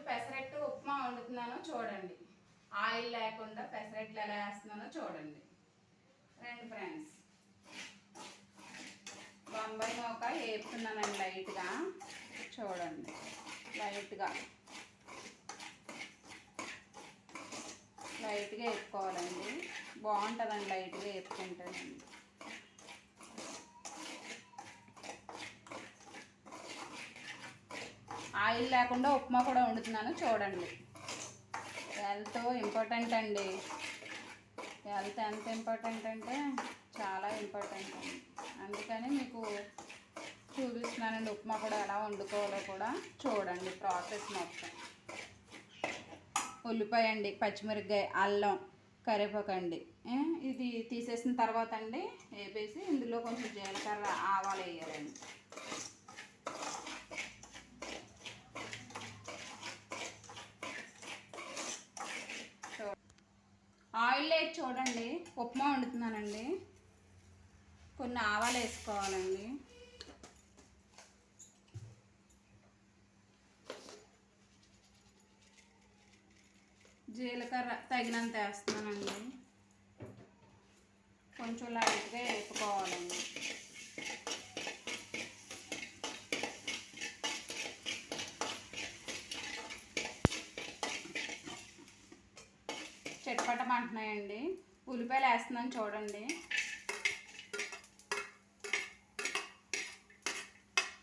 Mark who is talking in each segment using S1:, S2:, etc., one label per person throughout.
S1: పెసరట్టు ఉప్మా వండుతున్నానో చూడండి. ఆయిల్ లేకుండా పెసరట్లు ఎలా వేస్తున్నానో చూడండి. రండి ఫ్రెండ్స్. బొంబాయి నూక వేపుతున్నానండి లైట్గా. చూడండి. లైట్గా. లైట్గా వేపుకోవాలండి. బాగుంటుందండి లైట్గా వేపుకుంటానండి. ఆయిల్ లేకుండా ఉప్మా కూడా వండుతున్నాను చూడండి. హెల్త్ ఇంపార్టెంట్ అండి. హెల్త్ ఎంత ఇంపార్టెంట్ అంటే చాలా ఇంపార్టెంట్ అండి అందుకని మీకు చూపిస్తున్నానండి ఉప్మా కూడా ఎలా వండుకోవాలో కూడా చూడండి ప్రాసెస్ మొత్తం. ఉల్లిపాయ అండి పచ్చిమిరపకాయ అల్లం కరివేపాకు అండి. ఇది తీసేసిన తర్వాత అండి వేపేసి ఇందులో కొంచెం జీలకర్ర ఆవాలు వేయాలండి. ఆయిల్ వేసి చూడండి. ఉప్మా వండుతున్నానండి. కొన్ని ఆవాలు వేసుకోవాలండి. జీలకర్ర తగినంత వేస్తున్నానండి. కొంచెం లైట్గా వేపుకోవాలండి అంటున్నాయండి ఉల్లిపాయలు వేస్తున్నాను చూడండి.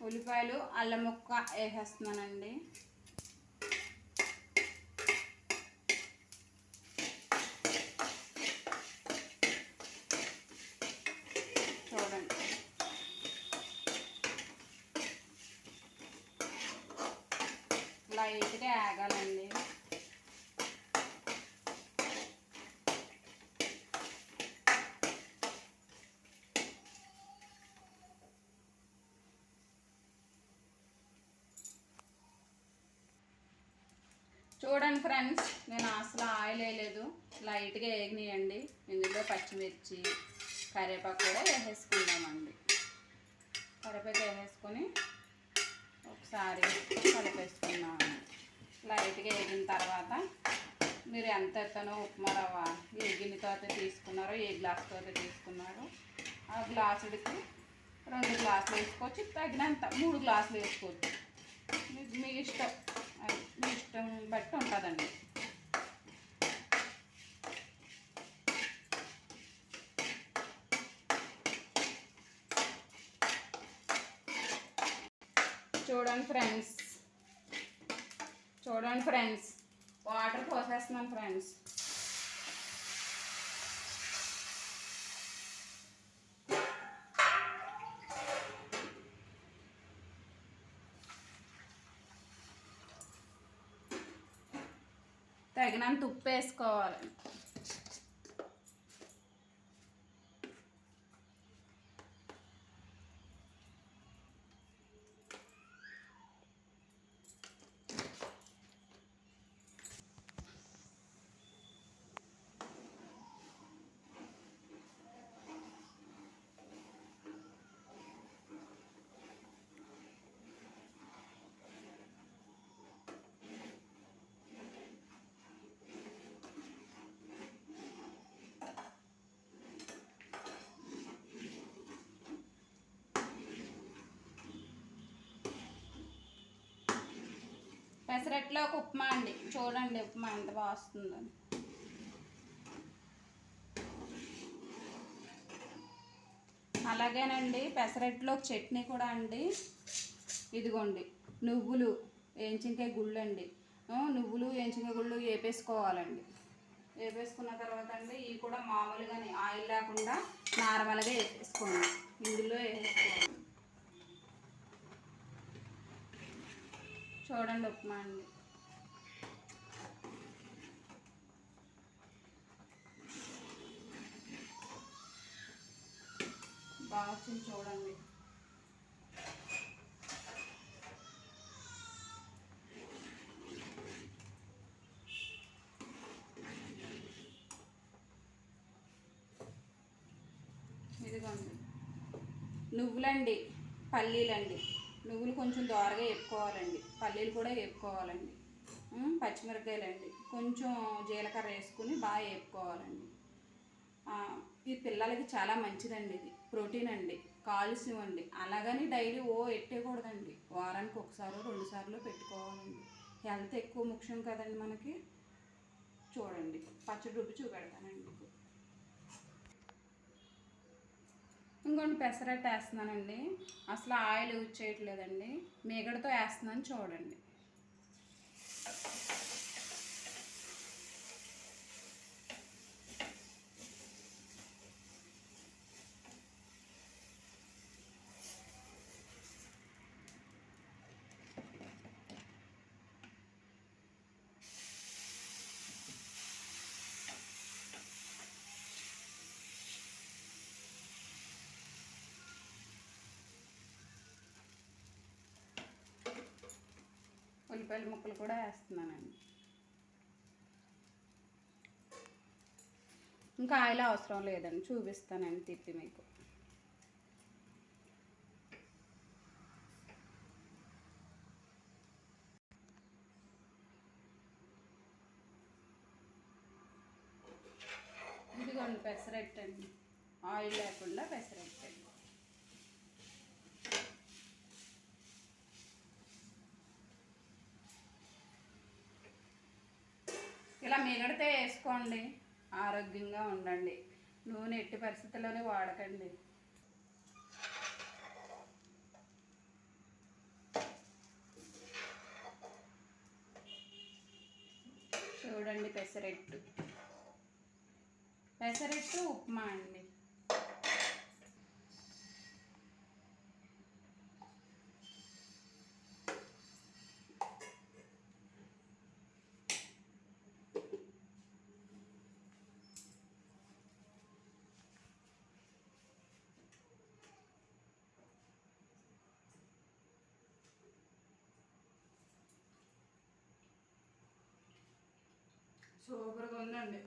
S1: ఉల్లిపాయలు అల్లం ముక్క వేసేస్తున్నానండి. చూడండి. లైట్గా ఆగాలి చూడండి ఫ్రెండ్స్ నేను అసలు ఆయిల్ వేయలేదు. లైట్గా వేగనీయండి ఇందులో పచ్చిమిర్చి కరివేపాకు కూడా వేసేసుకుందామండి. కరివేపాకు వేసేసుకొని ఒకసారి కలిపేసుకున్నాము లైట్గా వేగిన తర్వాత మీరు ఎంత ఎత్తనో ఉప్మా రవ్వ ఏ గిన్నెతో అయితే తీసుకున్నారో ఏ గ్లాస్తో అయితే తీసుకున్నారో ఆ గ్లాసుడికి రెండు గ్లాసులు వేసుకోవచ్చు. తగినంత మూడు గ్లాసులు వేసుకోవచ్చు. మీ- మీ ఇష్టం. ఇష్టం బట్టి ఉంటుందండి. చూడండి ఫ్రెండ్స్. చూడండి ఫ్రెండ్స్. Water పోసేస్తున్నాను friends. తగినంత ఉప్పు వేసుకోవాలి. పెసరట్లో ఒక ఉప్మా అండి. చూడండి ఉప్మా ఎంత బాగా వస్తుందో. అలాగేనండి పెసరట్లో చట్నీ కూడా అండి. ఇదిగోండి నువ్వులు వేయించింకాయ గుళ్ళు అండి. నువ్వులు వేయించింకాయ గుళ్ళు వేపేసుకోవాలండి. వేపేసుకున్న తర్వాత అండి ఇవి కూడా మామూలుగానే ఆయిల్ లేకుండా నార్మల్గా వేసేసుకోండి ఇందులో వేసేసుకోండి చూడండి ఉప్మా అండి. బాగా వచ్చింది చూడండి. ఇదిగోండి. నువ్వులండి పల్లీలండి. నువ్వులు కొంచెం దోరగా వేపుకోవాలండి. పల్లీలు కూడా వేపుకోవాలండి. పచ్చిమిరపకాయలండి. కొంచెం జీలకర్ర వేసుకుని బాగా వేపుకోవాలండి. ఇది పిల్లలకి చాలా మంచిదండి ఇది. ప్రోటీన్ అండి. కాల్షియం అండి. అలాగని డైలీ ఓ ఎట్టేయకూడదండి. వారానికి ఒకసారి రెండుసార్లు పెట్టుకోవాలండి. హెల్త్ ఎక్కువ ముఖ్యం కదండి మనకి. చూడండి. పచ్చడి రుబ్బి చూపెడతానండి ఇంకొన్ని పెసరట్టు వేస్తున్నానండి. అసలు ఆయిల్ యూజ్ చేయట్లేదండి. మీగడతో వేస్తున్నాను చూడండి. ఉల్లిపాయల ముక్కలు కూడా వేస్తున్నానండి. ఇంకా ఆయిల్ అవసరం లేదండి చూపిస్తానండి తిప్పి మీకు. ఇదిగోండి పెసరెట్టండి. ఆయిల్ లేకుండా పెసరెట్టండి. ఇలా మిగడితే వేసుకోండి. ఆరోగ్యంగా ఉండండి. నూనె ఎట్టి పరిస్థితుల్లోనే వాడకండి. చూడండి పెసరెట్టు. పెసరెట్టు ఉప్మా అండి. సూపర్గా ఉందండి.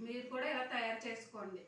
S1: మీరు కూడా ఇలా తయారు చేసుకోండి.